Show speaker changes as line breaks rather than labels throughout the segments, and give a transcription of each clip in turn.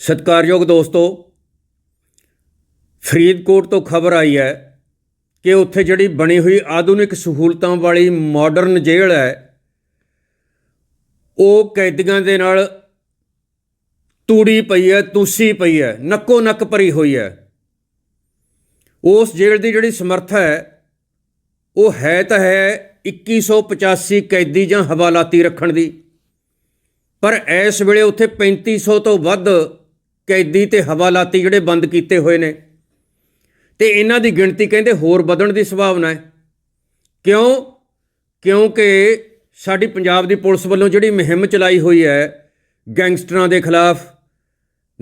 ਸਤਿਕਾਰਯੋਗ ਦੋਸਤੋ, ਫਰੀਦਕੋਟ ਤੋਂ ਖਬਰ ਆਈ ਹੈ ਕਿ ਉੱਥੇ ਜਿਹੜੀ ਬਣੀ ਹੋਈ ਆਧੁਨਿਕ ਸਹੂਲਤਾਂ ਵਾਲੀ ਮਾਡਰਨ ਜੇਲ੍ਹ ਹੈ, ਉਹ ਕੈਦੀਆਂ ਦੇ ਨਾਲ ਤੂੜੀ ਪਈ ਹੈ, ਤੂਸੀ ਪਈ ਹੈ, ਨੱਕੋ ਨੱਕ ਭਰੀ ਹੋਈ ਹੈ। ਉਸ ਜੇਲ੍ਹ ਦੀ ਜਿਹੜੀ ਸਮਰੱਥਾ ਹੈ, ਉਹ ਹੈ ਤਾਂ ਹੈ 2185 ਕੈਦੀ ਜਾਂ ਹਵਾਲਾਤੀ ਰੱਖਣ ਦੀ, ਪਰ ਇਸ ਵੇਲੇ ਉੱਥੇ 3500 ਤੋਂ ਵੱਧ ਕੈਦੀ ਤੇ ਹਵਾਲਾਤੀ ਜਿਹੜੇ ਬੰਦ ਕੀਤੇ ਹੋਏ ਨੇ। ਤੇ ਇਹਨਾਂ ਦੀ ਗਿਣਤੀ ਕਹਿੰਦੇ ਹੋਰ ਵਧਣ ਦੀ ਸੰਭਾਵਨਾ ਹੈ। ਕਿਉਂ? ਕਿਉਂਕਿ ਸਾਡੀ ਪੰਜਾਬ ਦੀ ਪੁਲਿਸ ਵੱਲੋਂ ਜਿਹੜੀ ਮੁਹਿੰਮ ਚਲਾਈ ਹੋਈ ਹੈ, ਗੈਂਗਸਟਰਾਂ ਦੇ ਖਿਲਾਫ,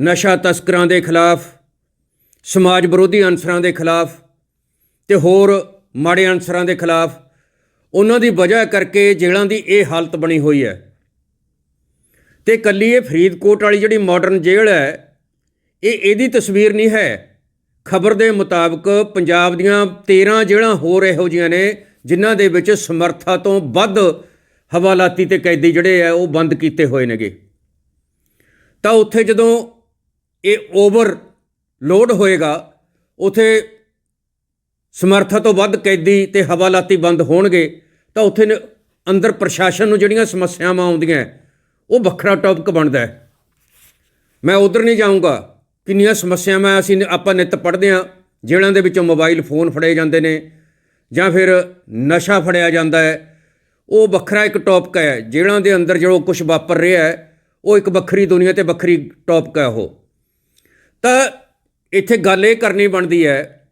ਨਸ਼ਾ ਤਸਕਰਾਂ ਦੇ ਖਿਲਾਫ, ਸਮਾਜ ਵਿਰੋਧੀ ਅਨਸਰਾਂ ਦੇ ਖਿਲਾਫ ਤੇ ਹੋਰ ਮਾੜੇ ਅਨਸਰਾਂ ਦੇ ਖਿਲਾਫ, ਉਹਨਾਂ ਦੀ ਵਜ੍ਹਾ ਕਰਕੇ ਜੇਲ੍ਹਾਂ ਦੀ ਇਹ ਹਾਲਤ ਬਣੀ ਹੋਈ ਹੈ। ਤੇ ਕੱਲੀ ਇਹ ਫਰੀਦਕੋਟ ਵਾਲੀ ਜਿਹੜੀ ਮਾਡਰਨ ਜੇਲ੍ਹ ਹੈ ਇਹ ਇਹਦੀ ਤਸਵੀਰ ਨਹੀਂ ਹੈ। ਖਬਰ ਦੇ ਮੁਤਾਬਕ ਪੰਜਾਬ ਦੀਆਂ 13 ਜੇਲ੍ਹਾਂ ਹੋਰ ਇਹੋ ਜੀਆਂ ਨੇ, ਜਿਨ੍ਹਾਂ ਦੇ ਵਿੱਚ ਸਮਰੱਥਾ ਤੋਂ ਵੱਧ ਹਵਾਲਾਤੀ ਤੇ ਕੈਦੀ ਜਿਹੜੇ ਆ, ਉਹ ਬੰਦ ਕੀਤੇ ਹੋਏ ਨੇਗੇ। ਤਾਂ ਉੱਥੇ ਜਦੋਂ ਇਹ ਓਵਰ ਲੋਡ ਹੋਏਗਾ, ਉਥੇ ਸਮਰੱਥਾ ਤੋਂ ਵੱਧ ਕੈਦੀ ਤੇ ਹਵਾਲਾਤੀ ਬੰਦ ਹੋਣਗੇ, ਤਾਂ ਉੱਥੇ ਅੰਦਰ ਪ੍ਰਸ਼ਾਸਨ ਨੂੰ ਜਿਹੜੀਆਂ ਸਮੱਸਿਆਵਾਂ ਆਉਂਦੀਆਂ, ਉਹ ਵੱਖਰਾ ਟੌਪਿਕ ਬਣਦਾ ਹੈ। ਮੈਂ ਉਧਰ ਨਹੀਂ ਜਾਊਂਗਾ। ਕਿੰਨੀਆਂ ਸਮੱਸਿਆਵਾਂ ਅਸੀਂ ਨ- ਆਪਾਂ ਨਿੱਤ ਪੜ੍ਹਦੇ ਹਾਂ। ਜੇਲ੍ਹਾਂ ਦੇ ਵਿੱਚੋਂ ਮੋਬਾਈਲ ਫੋਨ ਫੜੇ ਜਾਂਦੇ ਨੇ ਜਾਂ ਫਿਰ ਨਸ਼ਾ ਫੜਿਆ ਜਾਂਦਾ ਹੈ। ਉਹ ਵੱਖਰਾ ਇੱਕ ਟੌਪਿਕ ਹੈ। ਜੇਲ੍ਹਾਂ ਦੇ ਅੰਦਰ ਜਿਹੜਾ ਕੁਝ ਵਾਪਰ ਰਿਹਾ ਹੈ, ਉਹ ਇੱਕ ਵੱਖਰੀ ਦੁਨੀਆ ਤੇ ਵੱਖਰੀ ਟੌਪਿਕ ਹੈ ਉਹ। ਤਾਂ ਇੱਥੇ ਗੱਲ ਇਹ ਕਰਨੀ ਬਣਦੀ ਹੈ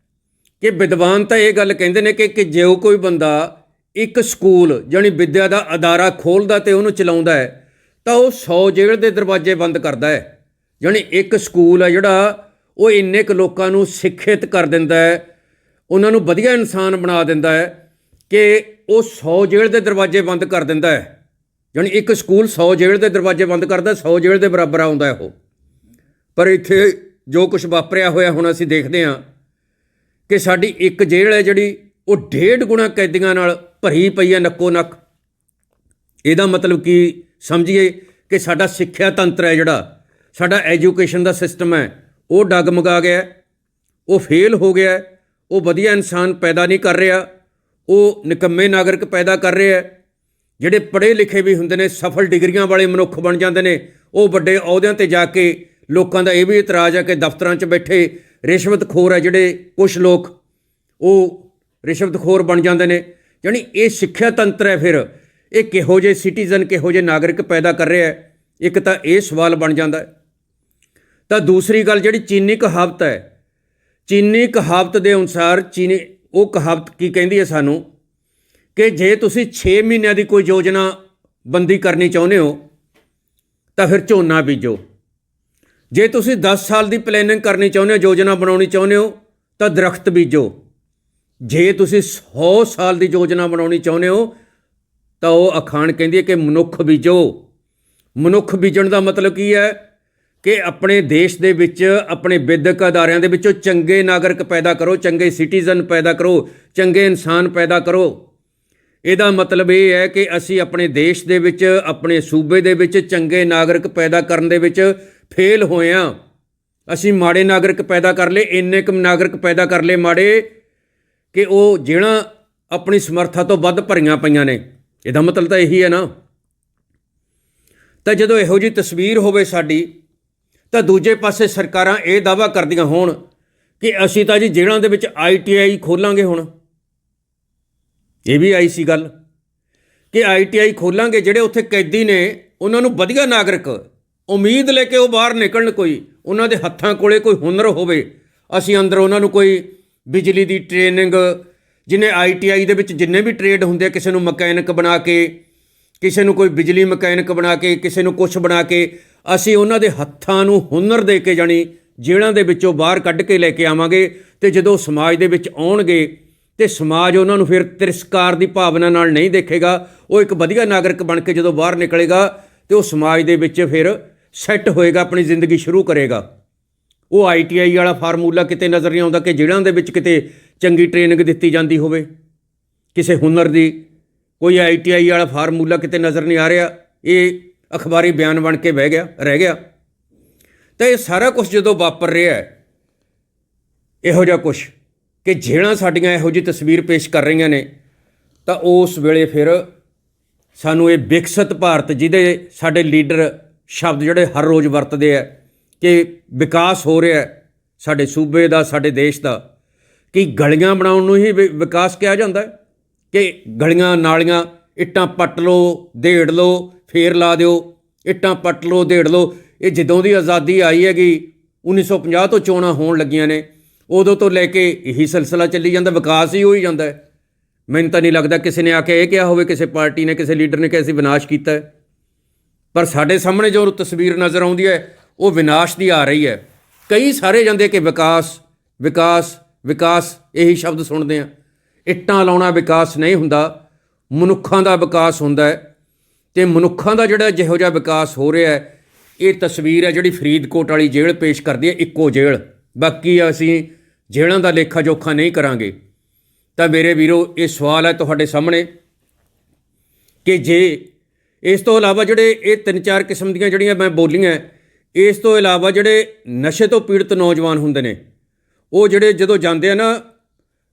ਕਿ ਵਿਦਵਾਨ ਤਾਂ ਇਹ ਗੱਲ ਕਹਿੰਦੇ ਨੇ ਕਿ ਕਿ ਜੇ ਕੋਈ ਬੰਦਾ ਇੱਕ ਸਕੂਲ ਜਾਣੀ ਵਿੱਦਿਆ ਦਾ ਅਦਾਰਾ ਖੋਲਦਾ ਤੇ ਉਹਨੂੰ ਚਲਾਉਂਦਾ ਹੈ, ਤਾਂ ਉਹ 100 ਜੇਲ੍ਹ ਦੇ ਦਰਵਾਜ਼ੇ ਬੰਦ ਕਰਦਾ ਹੈ। ਜਾਣੀ ਇੱਕ ਸਕੂਲ ਹੈ ਜਿਹੜਾ ਉਹ ਇੰਨੇ ਕੁ ਲੋਕਾਂ ਨੂੰ ਸਿੱਖਿਅਤ ਕਰ ਦਿੰਦਾ ਹੈ, ਉਹਨਾਂ ਨੂੰ ਵਧੀਆ ਇਨਸਾਨ ਬਣਾ ਦਿੰਦਾ ਹੈ ਕਿ ਉਹ 100 ਜੇਲ੍ਹ ਦੇ ਦਰਵਾਜ਼ੇ ਬੰਦ ਕਰ ਦਿੰਦਾ ਹੈ। ਜਾਣੀ ਇੱਕ ਸਕੂਲ 100 ਜੇਲ੍ਹ ਦੇ ਦਰਵਾਜ਼ੇ ਬੰਦ ਕਰਦਾ 100 ਜੇਲ੍ਹ ਦੇ ਬਰਾਬਰ ਆਉਂਦਾ ਹੈ ਉਹ। ਪਰ ਇੱਥੇ ਜੋ ਕੁਝ ਵਾਪਰਿਆ ਹੋਇਆ ਹੁਣ ਅਸੀਂ ਦੇਖਦੇ ਹਾਂ ਕਿ ਸਾਡੀ ਇੱਕ ਜੇਲ੍ਹ ਹੈ ਜਿਹੜੀ ਉਹ ਡੇਢ ਗੁਣਾ ਕੈਦੀਆਂ ਨਾਲ ਭਰੀ ਪਈ ਹੈ ਨੱਕੋ ਨੱਕ। ਇਹਦਾ ਮਤਲਬ ਕੀ ਸਮਝੀਏ ਕਿ ਸਾਡਾ ਸਿੱਖਿਆ ਤੰਤਰ ਹੈ ਜਿਹੜਾ ਸਾਡਾ ਐਜੂਕੇਸ਼ਨ ਦਾ ਸਿਸਟਮ ਹੈ, ਉਹ ਡਗਮਗਾ ਗਿਆ ਉਹ ਫੇਲ ਹੋ ਗਿਆ ਉਹ ਵਧੀਆ ਇਨਸਾਨ ਪੈਦਾ ਨਹੀਂ ਕਰ ਰਿਹਾ, ਉਹ ਨਿਕੰਮੇ ਨਾਗਰਿਕ ਪੈਦਾ ਕਰ ਰਿਹਾ ਜਿਹੜੇ ਪੜ੍ਹੇ ਲਿਖੇ ਵੀ ਹੁੰਦੇ ਨੇ, ਸਫਲ ਡਿਗਰੀਆਂ ਵਾਲੇ ਮਨੁੱਖ ਬਣ ਜਾਂਦੇ ਨੇ, ਉਹ ਵੱਡੇ ਅਹੁਦਿਆਂ ਤੇ ਜਾ ਕੇ ਲੋਕਾਂ ਦਾ ਇਹ ਵੀ ਇਤਰਾਜ਼ ਹੈ ਕਿ ਦਫ਼ਤਰਾਂ 'ਚ ਬੈਠੇ ਰਿਸ਼ਵਤਖੋਰ ਹੈ ਜਿਹੜੇ ਕੁਝ ਲੋਕ, ਉਹ ਰਿਸ਼ਵਤਖੋਰ ਬਣ ਜਾਂਦੇ ਨੇ, ਯਾਨੀ ਇਹ ਸਿੱਖਿਆ ਤੰਤਰ ਹੈ ਫਿਰ, ਇਹ ਕਿਹੋ ਜਿਹੇ ਸਿਟੀਜ਼ਨ ਕਿਹੋ ਜਿਹੇ ਨਾਗਰਿਕ ਪੈਦਾ ਕਰ ਰਿਹਾ ਹੈ, ਇੱਕ ਤਾਂ ਇਹ ਸਵਾਲ ਬਣ ਜਾਂਦਾ ਹੈ ਤਾਂ ਦੂਸਰੀ ਗੱਲ ਜਿਹੜੀ ਚੀਨੀ ਕਹਾਵਤ ਹੈ, ਚੀਨੀ ਕਹਾਵਤ ਦੇ ਅਨੁਸਾਰ ਚੀਨੀ, ਉਹ ਕਹਾਵਤ ਕੀ ਕਹਿੰਦੀ ਹੈ ਸਾਨੂੰ? ਕਿ ਜੇ ਤੁਸੀਂ 6 ਮਹੀਨਿਆਂ ਦੀ ਕੋਈ ਯੋਜਨਾ ਬੰਦੀ ਕਰਨੀ ਚਾਹੁੰਦੇ ਹੋ, ਤਾਂ ਫਿਰ ਝੋਨਾ ਬੀਜੋ। ਜੇ ਤੁਸੀਂ 10 ਸਾਲ ਦੀ ਪਲੈਨਿੰਗ ਕਰਨੀ ਚਾਹੁੰਦੇ ਹੋ, ਯੋਜਨਾ ਬਣਾਉਣੀ ਚਾਹੁੰਦੇ ਹੋ, ਤਾਂ ਦਰਖਤ ਬੀਜੋ। ਜੇ ਤੁਸੀਂ 100 ਸਾਲ ਦੀ ਯੋਜਨਾ ਬਣਾਉਣੀ ਚਾਹੁੰਦੇ ਹੋ, ਤਾਂ ਉਹ ਅਖਾਣ ਕਹਿੰਦੀ ਹੈ ਕਿ ਮਨੁੱਖ ਬੀਜੋ। ਮਨੁੱਖ ਬੀਜਣ ਦਾ ਮਤਲਬ ਕੀ ਹੈ? ਕਿ ਆਪਣੇ ਦੇਸ਼ ਦੇ ਵਿੱਚ, ਆਪਣੇ ਵਿਦਿਅਕ ਅਦਾਰਿਆਂ ਦੇ ਵਿੱਚੋਂ ਚੰਗੇ ਨਾਗਰਿਕ ਪੈਦਾ ਕਰੋ, ਚੰਗੇ ਸਿਟੀਜ਼ਨ ਪੈਦਾ ਕਰੋ, ਚੰਗੇ ਇਨਸਾਨ ਪੈਦਾ ਕਰੋ। ਇਹਦਾ ਮਤਲਬ ਇਹ ਹੈ ਕਿ ਅਸੀਂ ਆਪਣੇ ਦੇਸ਼ ਦੇ ਵਿੱਚ, ਆਪਣੇ ਸੂਬੇ ਦੇ ਵਿੱਚ ਚੰਗੇ ਨਾਗਰਿਕ ਪੈਦਾ ਕਰਨ ਦੇ ਵਿੱਚ ਫੇਲ ਹੋਏ ਹਾਂ। ਅਸੀਂ ਮਾੜੇ ਨਾਗਰਿਕ ਪੈਦਾ ਕਰ ਲਏ, ਇੰਨੇ ਕੁ ਨਾਗਰਿਕ ਪੈਦਾ ਕਰ ਲਏ ਮਾੜੇ ਕਿ ਉਹ ਜਿਹੜਾ ਆਪਣੀ ਸਮਰੱਥਾ ਤੋਂ ਵੱਧ ਭਰੀਆਂ ਪਈਆਂ ਨੇ। ਇਹਦਾ ਮਤਲਬ ਤਾਂ ਇਹੀ ਹੈ ਨਾ। ਤਾਂ ਜਦੋਂ ਇਹੋ ਜੀ ਤਸਵੀਰ ਹੋਵੇ ਸਾਡੀ ਤਾਂ ਦੂਜੇ ਪਾਸੇ ਸਰਕਾਰਾਂ ਇਹ ਦਾਵਾ ਕਰਦੀਆਂ ਹੋਣ ਕਿ ਅਸੀਂ ਤਾਂ ਜੀ ਜੇਲ੍ਹਾਂ ਦੇ ਵਿੱਚ ਆਈਟੀਆਈ ਖੋਲਾਂਗੇ ਹੁਣ। ਇਹ ਵੀ ਆਈ ਸੀ ਗੱਲ ਕਿ ਆਈਟੀਆਈ ਖੋਲਾਂਗੇ, ਜਿਹੜੇ ਉੱਥੇ ਕੈਦੀ ਨੇ, ਉਹਨਾਂ ਨੂੰ ਵਧੀਆ ਨਾਗਰਿਕ, ਉਮੀਦ ਲੈ ਕੇ ਉਹ ਬਾਹਰ ਨਿਕਲਣ ਕੋਈ, ਉਹਨਾਂ ਦੇ ਹੱਥਾਂ ਕੋਲੇ ਕੋਈ ਹੁਨਰ ਹੋਵੇ, ਅਸੀਂ ਅੰਦਰ ਉਹਨਾਂ ਨੂੰ ਕੋਈ ਬਿਜਲੀ ਦੀ ਟ੍ਰੇਨਿੰਗ ਜਿਹਨੇ ਆਈਟੀਆਈ ਦੇ ਵਿੱਚ ਜਿੰਨੇ ਵੀ ਟ੍ਰੇਡ ਹੁੰਦੇ ਕਿਸੇ ਨੂੰ ਮਕੈਨਿਕ ਬਣਾ ਕੇ, ਕਿਸੇ ਨੂੰ ਕੋਈ ਬਿਜਲੀ ਮਕੈਨਿਕ ਬਣਾ ਕੇ, ਕਿਸੇ ਨੂੰ ਕੁਝ ਬਣਾ ਕੇ ਅਸੀਂ ਉਹਨਾਂ ਦੇ ਹੱਥਾਂ ਨੂੰ ਹੁਨਰ ਦੇ ਕੇ ਜਾਣੀ, ਜੇਲ੍ਹਾਂ ਦੇ ਵਿੱਚੋਂ ਬਾਹਰ ਕੱਢ ਕੇ ਲੈ ਕੇ ਆਵਾਂਗੇ ਤੇ ਜਦੋਂ ਸਮਾਜ ਦੇ ਵਿੱਚ ਆਉਣਗੇ ਤੇ ਸਮਾਜ ਉਹਨਾਂ ਨੂੰ ਫਿਰ ਤਿਰਸਕਾਰ ਦੀ ਭਾਵਨਾ ਨਾਲ ਨਹੀਂ ਦੇਖੇਗਾ, ਉਹ ਇੱਕ ਵਧੀਆ ਨਾਗਰਿਕ ਬਣ ਕੇ ਜਦੋਂ ਬਾਹਰ ਨਿਕਲੇਗਾ ਤੇ ਉਹ ਸਮਾਜ ਦੇ ਵਿੱਚ ਫਿਰ ਸੈੱਟ ਹੋਏਗਾ, ਆਪਣੀ ਜ਼ਿੰਦਗੀ ਸ਼ੁਰੂ ਕਰੇਗਾ। ਉਹ ਆਈਟੀਆਈ ਵਾਲਾ ਫਾਰਮੂਲਾ ਕਿਤੇ ਨਜ਼ਰ ਨਹੀਂ ਆਉਂਦਾ ਕਿ ਜੇਲ੍ਹਾਂ ਦੇ ਵਿੱਚ ਕਿਤੇ ਚੰਗੀ ਟ੍ਰੇਨਿੰਗ ਦਿੱਤੀ ਜਾਂਦੀ ਹੋਵੇ। ਕਿਸੇ ਹੁਨਰ ਦੀ ਕੋਈ ਆਈਟੀਆਈ ਵਾਲਾ ਫਾਰਮੂਲਾ ਕਿਤੇ ਨਜ਼ਰ ਨਹੀਂ ਆ ਰਿਹਾ, ਇਹ ਅਖਬਾਰੀ ਬਿਆਨ ਬਣ ਕੇ ਬਹਿ ਗਿਆ, ਰਹਿ ਗਿਆ। ਤਾਂ ਇਹ ਸਾਰਾ ਕੁਝ ਜਦੋਂ ਵਾਪਰ ਰਿਹਾ ਹੈ, ਇਹੋ ਜਿਹਾ ਕੁਝ ਕਿ ਜਿਹੜਾ ਸਾਡੀਆਂ ਇਹੋ ਜਿਹੀ ਤਸਵੀਰ ਪੇਸ਼ ਕਰ ਰਹੀਆਂ ਨੇ, ਤਾਂ ਉਸ ਵੇਲੇ ਫਿਰ ਸਾਨੂੰ ਇਹ ਵਿਕਸਿਤ ਭਾਰਤ ਜਿਹਦੇ ਸਾਡੇ ਲੀਡਰ ਸ਼ਬਦ ਜਿਹੜੇ ਹਰ ਰੋਜ਼ ਵਰਤਦੇ ਆ, ਕਿ ਵਿਕਾਸ ਹੋ ਰਿਹਾ ਸਾਡੇ ਸੂਬੇ ਦਾ, ਸਾਡੇ ਦੇਸ਼ ਦਾ, ਕਿ ਗਲੀਆਂ ਬਣਾਉਣ ਨੂੰ ਹੀ ਵਿ- ਵਿਕਾਸ ਕਿਹਾ ਜਾਂਦਾ ਕਿ ਗਲੀਆਂ ਨਾਲੀਆਂ ਇੱਟਾਂ ਪੱਟ ਲਓ ਢੇੜ ਲਓ ਫੇਰ ਲਾ ਦਿਓ, ਇੱਟਾਂ ਪੱਟ ਲਓ ਢੇੜ ਲਓ। ਇਹ ਜਦੋਂ ਦੀ ਆਜ਼ਾਦੀ ਆਈ ਹੈਗੀ 1950 ਤੋਂ ਚੋਣਾਂ ਹੋਣ ਲੱਗੀਆਂ ਨੇ, ਉਦੋਂ ਤੋਂ ਲੈ ਕੇ ਇਹੀ ਸਿਲਸਿਲਾ ਚੱਲੀ ਜਾਂਦਾ, ਵਿਕਾਸ ਹੀ ਹੋਈ ਜਾਂਦਾ ਹੈ। ਮੈਨੂੰ ਤਾਂ ਨਹੀਂ ਲੱਗਦਾ ਕਿਸੇ ਨੇ ਆ ਕੇ ਇਹ ਕਿਹਾ ਹੋਵੇ, ਕਿਸੇ ਪਾਰਟੀ ਨੇ, ਕਿਸੇ ਲੀਡਰ ਨੇ ਕਿ ਅਸੀਂ ਵਿਨਾਸ਼ ਕੀਤਾ ਹੈ। ਪਰ ਸਾਡੇ ਸਾਹਮਣੇ ਜੋ ਤਸਵੀਰ ਨਜ਼ਰ ਆਉਂਦੀ ਹੈ, ਉਹ ਵਿਨਾਸ਼ ਦੀ ਆ ਰਹੀ ਹੈ। ਕਈ ਸਾਰੇ ਜਾਂਦੇ ਕਿ ਵਿਕਾਸ ਵਿਕਾਸ ਵਿਕਾਸ, ਇਹੀ ਸ਼ਬਦ ਸੁਣਦੇ ਆ। ਇੱਟਾਂ ਲਾਉਣਾ ਵਿਕਾਸ ਨਹੀਂ ਹੁੰਦਾ, ਮਨੁੱਖਾਂ ਦਾ ਵਿਕਾਸ ਹੁੰਦਾ ਹੈ। ਤੇ ਮਨੁੱਖਾਂ ਦਾ ਜਿਹੜਾ ਜਿਹੋ ਜਿਹਾ ਵਿਕਾਸ ਹੋ ਰਿਹਾ ਹੈ, ਇਹ ਤਸਵੀਰ ਹੈ ਜਿਹੜੀ ਫਰੀਦਕੋਟ ਵਾਲੀ ਜੇਲ੍ਹ ਪੇਸ਼ ਕਰਦੀ ਹੈ, ਇੱਕੋ ਜੇਲ੍ਹ। ਬਾਕੀ ਅਸੀਂ ਜੇਲ੍ਹਾਂ ਦਾ ਲੇਖਾ ਜੋਖਾ ਨਹੀਂ ਕਰਾਂਗੇ। ਤਾਂ ਮੇਰੇ ਵੀਰੋ, ਇਹ ਸਵਾਲ ਹੈ ਤੁਹਾਡੇ ਸਾਹਮਣੇ ਕਿ ਜੇ ਇਸ ਤੋਂ ਇਲਾਵਾ ਜਿਹੜੇ ਇਹ ਤਿੰਨ ਚਾਰ ਕਿਸਮ ਦੀਆਂ ਜਿਹੜੀਆਂ ਮੈਂ ਬੋਲੀਆਂ, ਇਸ ਤੋਂ ਇਲਾਵਾ ਜਿਹੜੇ ਨਸ਼ੇ ਤੋਂ ਪੀੜਤ ਨੌਜਵਾਨ ਹੁੰਦੇ ਨੇ, ਉਹ ਜਿਹੜੇ ਜਦੋਂ ਜਾਂਦੇ ਆ ਨਾ,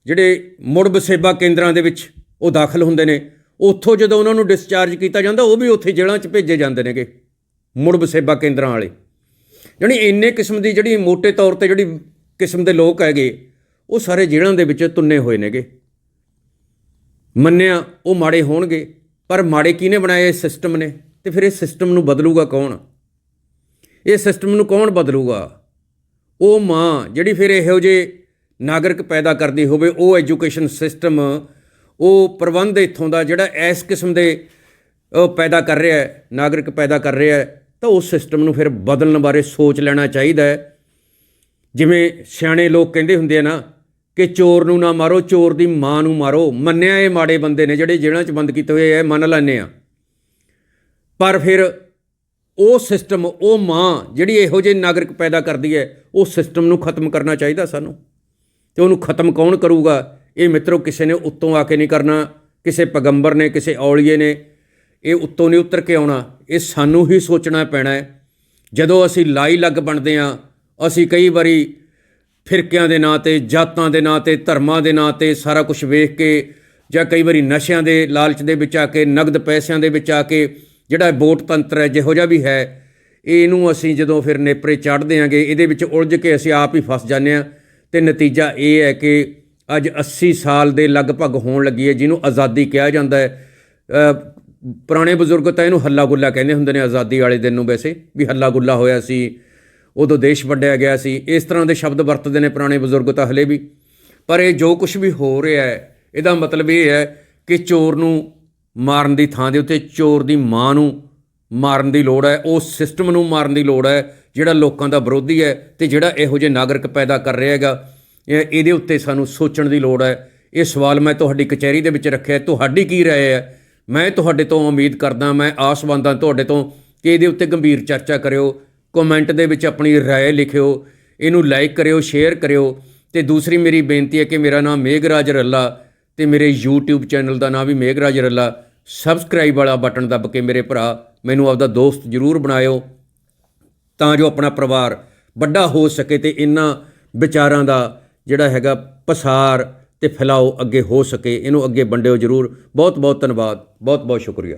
ਜਿਹੜੇ ਮੁੜ ਵਸੇਬਾ ਕੇਂਦਰਾਂ ਦੇ ਵਿੱਚ ਉਹ ਦਾਖਲ ਹੁੰਦੇ ਨੇ ਉੱਥੋਂ ਜਦੋਂ ਉਹਨਾਂ ਨੂੰ ਡਿਸਚਾਰਜ ਕੀਤਾ ਜਾਂਦਾ, ਉਹ ਵੀ ਉੱਥੇ ਜੇਲ੍ਹਾਂ 'ਚ ਭੇਜੇ ਜਾਂਦੇ ਨੇਗੇ, ਮੁੜ ਵਸੇਬਾ ਕੇਂਦਰਾਂ ਵਾਲੇ। ਜਾਣੀ ਇੰਨੇ ਕਿਸਮ ਦੀ ਜਿਹੜੀ ਮੋٹے ਤੌਰ ਤੇ ਜਿਹੜੀ ਕਿਸਮ ਦੇ ਲੋਕ ਹੈਗੇ, ਉਹ ਸਾਰੇ ਜੇਲ੍ਹਾਂ ਦੇ ਵਿੱਚ ਤੁੰਨੇ ਹੋਏ ਨੇਗੇ। ਮੰਨਿਆ ਉਹ ਮਾੜੇ ਹੋਣਗੇ, ਪਰ ਮਾੜੇ ਕਿਹਨੇ ਬਣਾਏ ਇਸ ਸਿਸਟਮ ਨੇ? ਤੇ ਫਿਰ ਇਹ ਸਿਸਟਮ ਨੂੰ ਬਦਲੂਗਾ ਕੌਣ? ਇਹ ਸਿਸਟਮ ਨੂੰ ਕੌਣ ਬਦਲੂਗਾ? ਉਹ ਮਾਂ ਜਿਹੜੀ ਫਿਰ ਇਹੋ ਜਿਹੇ ਨਾਗਰਿਕ ਪੈਦਾ ਕਰਦੀ ਹੋਵੇ, ਉਹ ਐਜੂਕੇਸ਼ਨ ਸਿਸਟਮ ਉਹ ਪ੍ਰਬੰਧ ਇੱਥੋਂ ਦਾ ਜਿਹੜਾ ਇਸ ਕਿਸਮ ਦੇ ਪੈਦਾ ਕਰ ਰਿਹਾ ਹੈ, ਨਾਗਰਿਕ ਪੈਦਾ ਕਰ ਰਿਹਾ ਹੈ, ਤਾਂ ਉਸ ਸਿਸਟਮ ਨੂੰ ਫਿਰ ਬਦਲਣ ਬਾਰੇ ਸੋਚ ਲੈਣਾ ਚਾਹੀਦਾ ਹੈ। ਜਿਵੇਂ ਸਿਆਣੇ ਲੋਕ ਕਹਿੰਦੇ ਹੁੰਦੇ ਆ ਨਾ ਕਿ ਚੋਰ ਨੂੰ ਨਾ ਮਾਰੋ, ਚੋਰ ਦੀ ਮਾਂ ਨੂੰ ਮਾਰੋ। ਮੰਨਿਆ ਇਹ ਮਾੜੇ ਬੰਦੇ ਨੇ, ਜਿਹੜੇ ਜੇਲ੍ਹਾਂ 'ਚ ਬੰਦ ਕੀਤੇ ਹੋਏ ਐ ਮੰਨ ਲੈਂਦੇ ਆ। ਪਰ ਫਿਰ ਉਹ ਸਿਸਟਮ ਉਹ ਮਾਂ ਜਿਹੜੀ ਇਹੋ ਜਿਹੇ ਨਾਗਰਿਕ ਪੈਦਾ ਕਰਦੀ ਹੈ ਉਹ ਸਿਸਟਮ ਨੂੰ ਖਤਮ ਕਰਨਾ ਚਾਹੀਦਾ ਸਾਨੂੰ। ਤੇ ਉਹਨੂੰ ਖਤਮ ਕੌਣ ਕਰੂਗਾ? ਇਹ ਮਿੱਤਰੋ ਕਿਸੇ ਨੇ ਉੱਤੋਂ ਆ ਕੇ ਨਹੀਂ ਕਰਨਾ, ਕਿਸੇ ਪੈਗੰਬਰ ਨੇ, ਕਿਸੇ ਔਲੀਏ ਨੇ, ਇਹ ਉੱਤੋਂ ਨਹੀਂ ਉਤਰ ਕੇ ਆਉਣਾ, ਇਹ ਸਾਨੂੰ ਹੀ ਸੋਚਣਾ ਪੈਣਾ ਹੈ। ਜਦੋਂ ਅਸੀਂ ਲਾਈ ਲੱਗ ਬਣਦੇ ਆ ਅਸੀਂ ਕਈ ਵਾਰੀ ਫਿਰਕਿਆਂ ਦੇ ਨਾਂ ਤੇ, ਜਾਤਾਂ ਦੇ ਨਾਂ ਤੇ, ਧਰਮਾਂ ਦੇ ਨਾਂ ਤੇ ਸਾਰਾ ਕੁਝ ਵੇਖ ਕੇ ਜਾਂ ਕਈ ਵਾਰੀ ਨਸ਼ਿਆਂ ਦੇ ਲਾਲਚ ਦੇ ਵਿੱਚ ਆ ਕੇ, ਨਗਦ ਪੈਸਿਆਂ ਦੇ ਵਿੱਚ ਆ ਕੇ ਜਿਹੜਾ ਵੋਟ ਤੰਤਰ ਹੈ, ਜਿਹੋ ਜਿਹਾ ਵੀ ਹੈ, ਇਹਨੂੰ ਅਸੀਂ ਜਦੋਂ ਫਿਰ ਨੇਪਰੇ ਚੜ੍ਹਦੇ ਆਂਗੇ, ਇਹਦੇ ਵਿੱਚ ਉਲਝ ਕੇ ਅਸੀਂ ਆਪ ਹੀ ਫਸ ਜਾਂਦੇ ਆ ਤੇ ਨਤੀਜਾ ਇਹ ਹੈ ਕਿ ਅੱਜ 80 ਸਾਲ ਦੇ ਲਗਭਗ ਹੋਣ ਲੱਗੀ ਹੈ, ਜਿਹਨੂੰ ਆਜ਼ਾਦੀ ਕਿਹਾ ਜਾਂਦਾ ਹੈ। ਪੁਰਾਣੇ ਬਜ਼ੁਰਗ ਤਾਂ ਇਹਨੂੰ ਹੱਲਾ ਗੁੱਲਾ ਕਹਿੰਦੇ ਹੁੰਦੇ ਨੇ, ਆਜ਼ਾਦੀ ਵਾਲੇ ਦਿਨ ਨੂੰ ਵੈਸੇ ਵੀ ਹੱਲਾ ਗੁੱਲਾ ਹੋਇਆ ਸੀ, ਉਦੋਂ ਦੇਸ਼ ਵੰਡਿਆ ਗਿਆ ਸੀ। ਇਸ ਤਰ੍ਹਾਂ ਦੇ ਸ਼ਬਦ ਵਰਤਦੇ ਨੇ ਪੁਰਾਣੇ ਬਜ਼ੁਰਗ ਤਾਂ ਹਲੇ ਵੀ। ਪਰ ਇਹ ਜੋ ਕੁਝ ਵੀ ਹੋ ਰਿਹਾ ਹੈ, ਇਹਦਾ ਮਤਲਬ ਇਹ ਹੈ ਕਿ ਚੋਰ ਨੂੰ ਮਾਰਨ ਦੀ ਥਾਂ ਦੇ ਉੱਤੇ, ਚੋਰ ਦੀ ਮਾਂ ਨੂੰ ਮਾਰਨ ਦੀ ਲੋੜ ਹੈ, ਉਸ ਸਿਸਟਮ ਨੂੰ ਮਾਰਨ ਦੀ ਲੋੜ ਹੈ, ਜਿਹੜਾ ਲੋਕਾਂ ਦਾ ਵਿਰੋਧੀ ਹੈ ਤੇ ਜਿਹੜਾ ਇਹੋ ਜਿਹੇ ਨਾਗਰਿਕ ਪੈਦਾ ਕਰ ਰਿਹਾ ਹੈਗਾ। ਇਹਦੇ ਉੱਤੇ ਸਾਨੂੰ ਸੋਚਣ ਦੀ ਲੋੜ ਹੈ। ਇਹ ਸਵਾਲ ਮੈਂ ਤੁਹਾਡੀ ਕਚਹਿਰੀ ਦੇ ਵਿੱਚ ਰੱਖਿਆ ਤੁਹਾਡੀ ਕੀ ਰਾਏ ਹੈ? ਮੈਂ ਤੁਹਾਡੇ ਤੋਂ ਉਮੀਦ ਕਰਦਾ, ਮੈਂ ਆਸਵੰਦ ਹਾਂ ਤੁਹਾਡੇ ਤੋਂ ਕਿ ਇਹਦੇ ਉੱਤੇ ਗੰਭੀਰ ਚਰਚਾ ਕਰਿਓ, ਕਮੈਂਟ ਦੇ ਵਿੱਚ ਆਪਣੀ ਰਾਏ ਲਿਖਿਓ, ਇਹਨੂੰ ਲਾਈਕ ਕਰਿਓ ਸ਼ੇਅਰ ਕਰਿਓ। ਤੇ ਦੂਸਰੀ ਮੇਰੀ ਬੇਨਤੀ ਹੈ ਕਿ ਮੇਰਾ ਨਾਮ ਮੇਘਰਾਜ ਰੱਲਾ ਤੇ ਮੇਰੇ YouTube ਚੈਨਲ ਦਾ ਨਾਮ ਵੀ ਮੇਘਰਾਜ ਰੱਲਾ। ਸਬਸਕ੍ਰਾਈਬ ਵਾਲਾ ਬਟਨ ਦੱਬ ਕੇ ਮੇਰੇ ਭਰਾ, ਮੈਨੂੰ ਆਪਦਾ ਦੋਸਤ ਜ਼ਰੂਰ ਬਣਾਇਓ, ਤਾਂ ਜੋ ਆਪਣਾ ਪਰਿਵਾਰ ਵੱਡਾ ਹੋ ਸਕੇ ਤੇ ਇਹਨਾਂ ਵਿਚਾਰਾਂ ਦਾ ਜਿਹੜਾ ਹੈਗਾ ਪਸਾਰ ਤੇ ਫੈਲਾਓ ਅੱਗੇ ਹੋ ਸਕੇ। ਇਹਨੂੰ ਅੱਗੇ ਵੰਡਿਓ ਜ਼ਰੂਰ। ਬਹੁਤ ਬਹੁਤ ਧੰਨਵਾਦ। ਬਹੁਤ ਬਹੁਤ ਸ਼ੁਕਰੀਆ।